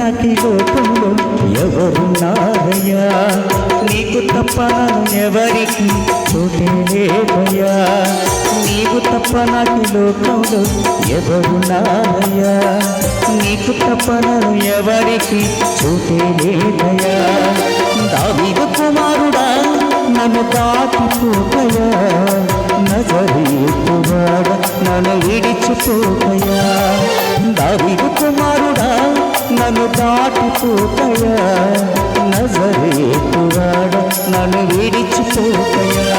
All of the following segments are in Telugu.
నాకు లోకంలో ఎవరున్నారయ్యా నీకు తప్ప ఎవరికి చోటే లేదయ్యా. నీవు తప్ప నాకు లోకంలో ఎవరున్నారయ్యా నీకు తప్ప నన్ను ఎవరికి చోటే లేదయ్యా. దావిదు కుమారుడా నన్ను దాటిపోకయా నజరీతువాడ నన్ను విడిచిపోకయా నన్ను దాటిపోకయా నజరేతువాడ నన్ను విడిచిపోకయా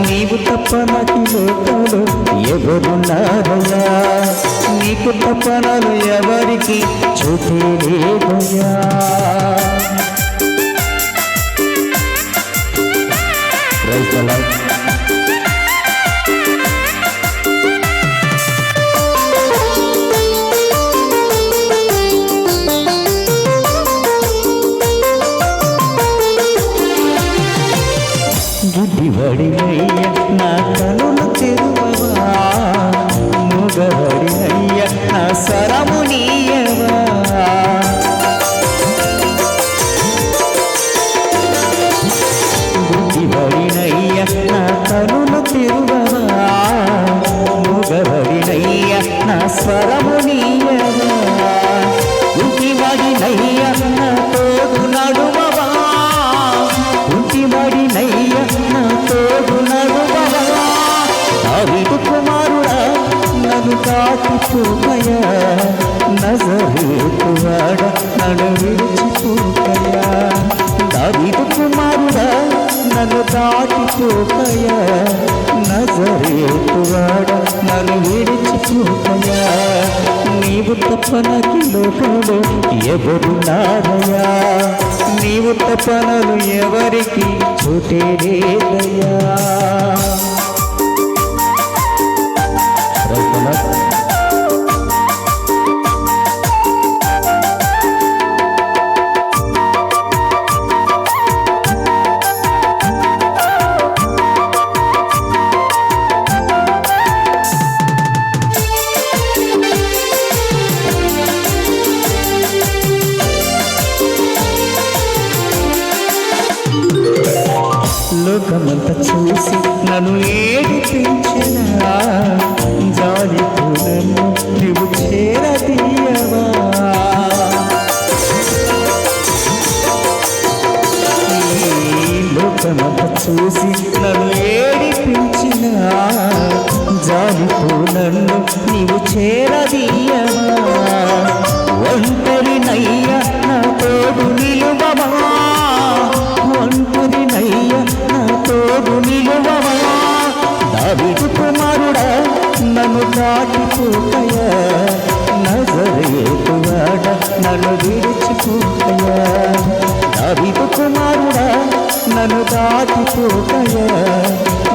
నీవు తప్ప నాకు ఈ ఎవరున్నారయ్యా నీకు తప్ప నన్ను ఎవరికి Praise నా కనులు తెరువవా? మూగవడినయ్య నా సరము లోకంలో ఎవరున్నారయ్యా నీవు తపనలు ఎవరికి చోటే లోకమంత చూసి నన్ను ఏడిపించిన దాటిపోకయా నజరేతువాడ నన్ను విడిచిపోకయా దావిదు కుమారుడా నన్ను దాటిపోకయా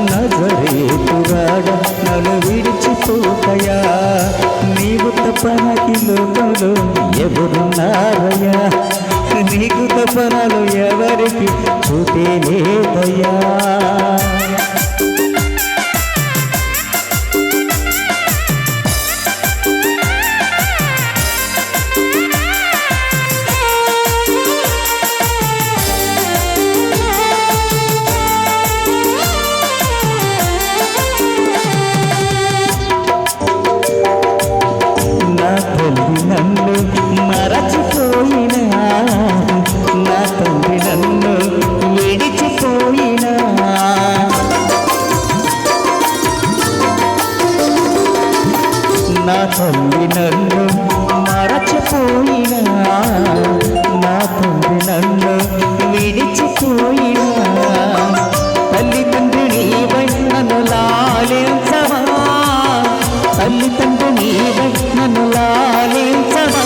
నజరేతువాడ నన్ను విడిచిపోకయా నీవు తప్ప నాకు ఈ లోకంలో ఎవరున్నారయ్యా నీకు తప్ప నాలో ఎవరికి చూపే లేదయ్యా? మరచిపోయినా నా తండ్రి నన్ను విడిచిపోయినా తల్లి నీవై నన్ను లాలించవా? తల్లి నీవై నన్ను లాలించవా?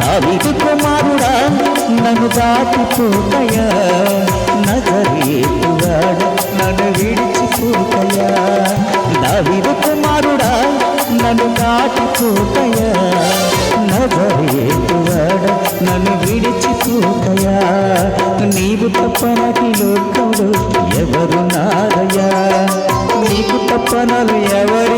దావిదు కుమారుడా నన్ను దాటిపోతయా నజరేతువాడ నన్ను విడిచిపోకయా? దావిదు కుమారుడా నన్ను నజరేతువాడ నన్ను విడిచిపోకయా నీవు తప్ప నాటి లోకంలో ఎవరు నారయ్యా నీకు తప్ప నాలు ఎవరికి